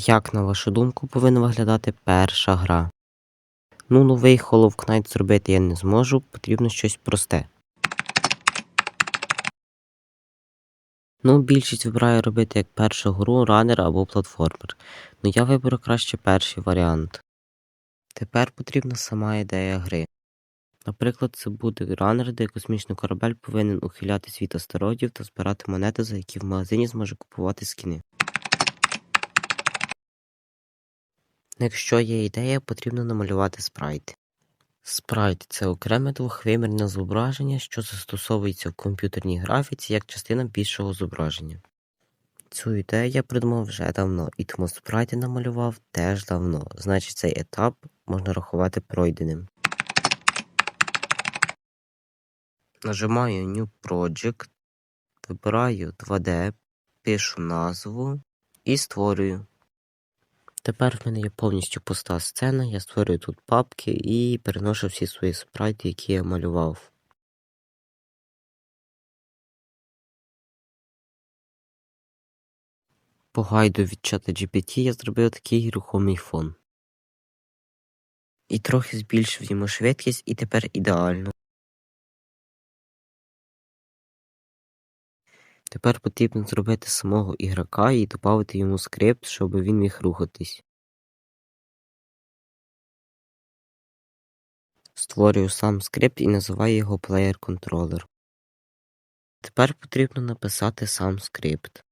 Як, на вашу думку, повинна виглядати перша гра? Ну, новий Hollow Knight зробити я не зможу, потрібно щось просте. Ну, більшість вибирає робити як першу гру, ранер або платформер. Ну я виберу краще перший варіант. Тепер потрібна сама ідея гри. Наприклад, це буде ранер, де космічний корабель повинен ухилятись від астероїдів та збирати монети, за які в магазині зможе купувати скіни. Якщо є ідея, потрібно намалювати спрайт. Спрайт це окреме двохвимірне зображення, що застосовується в комп'ютерній графіці як частина більшого зображення. Цю ідею я придумав вже давно, і тому спрайти намалював теж давно, значить цей етап можна рахувати пройденим. Нажимаю New Project, вибираю 2D, пишу назву і створюю. Тепер в мене є повністю пуста сцена, я створюю тут папки і переношу всі свої спрайти, які я малював. По гайду від чата GPT я зробив такий рухомий фон. І трохи збільшив йому швидкість, і тепер ідеально. Тепер потрібно зробити самого ігрока і додати йому скрипт, щоб він міг рухатись. Створюю сам скрипт і називаю його Player Controller. Тепер потрібно написати сам скрипт.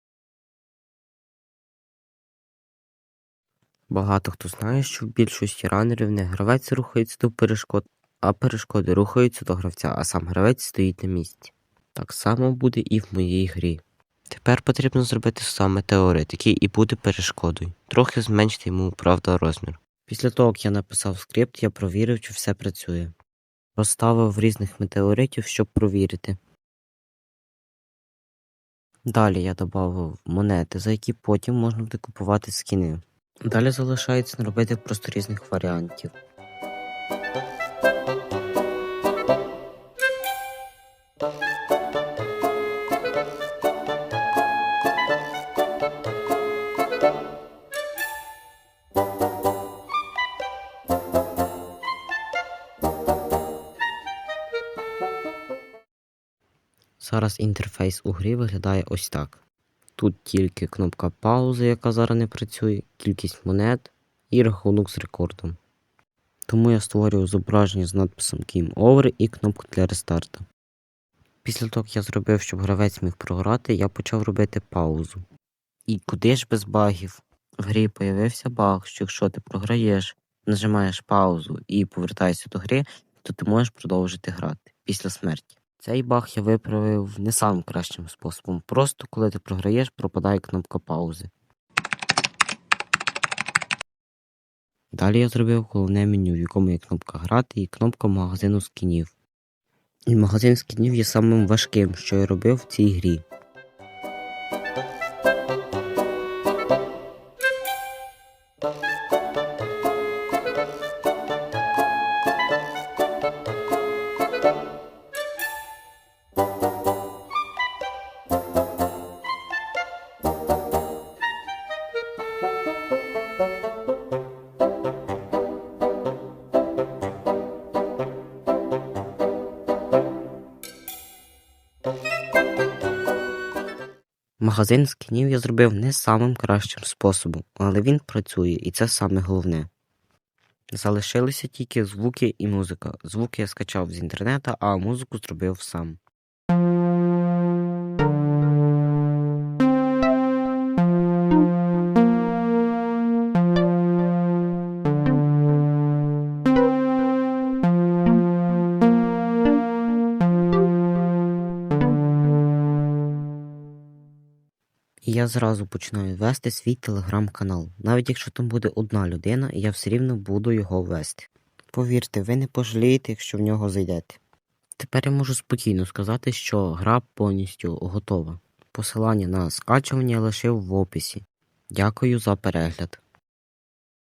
Багато хто знає, що в більшості ранерів не гравець рухається до перешкод, а перешкоди рухаються до гравця, а сам гравець стоїть на місці. Так само буде і в моїй грі. Тепер потрібно зробити саме теорет, який і буде перешкодою. Трохи зменшити йому, правда, розмір. Після того, як я написав скрипт, я провірив, чи все працює. Розставив різних метеоритів, щоб провірити. Далі я додав монети, за які потім можна буде купувати скіни. Далі залишається наробити просто різних варіантів. Зараз інтерфейс у грі виглядає ось так. Тут тільки кнопка паузи, яка зараз не працює, кількість монет і рахунок з рекордом. Тому я створюю зображення з надписом Game Over і кнопку для рестарту. Після того, як я зробив, щоб гравець міг програти, я почав робити паузу. І куди ж без багів? В грі появився баг, що якщо ти програєш, нажимаєш паузу і повертаєшся до гри, то ти можеш продовжити грати після смерті. Цей баг я виправив не самим кращим способом. Просто коли ти програєш, пропадає кнопка паузи. Далі я зробив головне меню, в якому є кнопка грати і кнопка магазину скінів. І магазин скінів є самим важким, що я робив в цій грі. Магазин скінів я зробив не самим кращим способом, але він працює і це саме головне. Залишилися тільки звуки і музика. Звуки я скачав з інтернету, а музику зробив сам. Зразу починаю вести свій телеграм-канал. Навіть якщо там буде одна людина, я все рівно буду його вести. Повірте, ви не пожалієте, якщо в нього зайдете. Тепер я можу спокійно сказати, що гра повністю готова. Посилання на скачування я лишив в описі. Дякую за перегляд.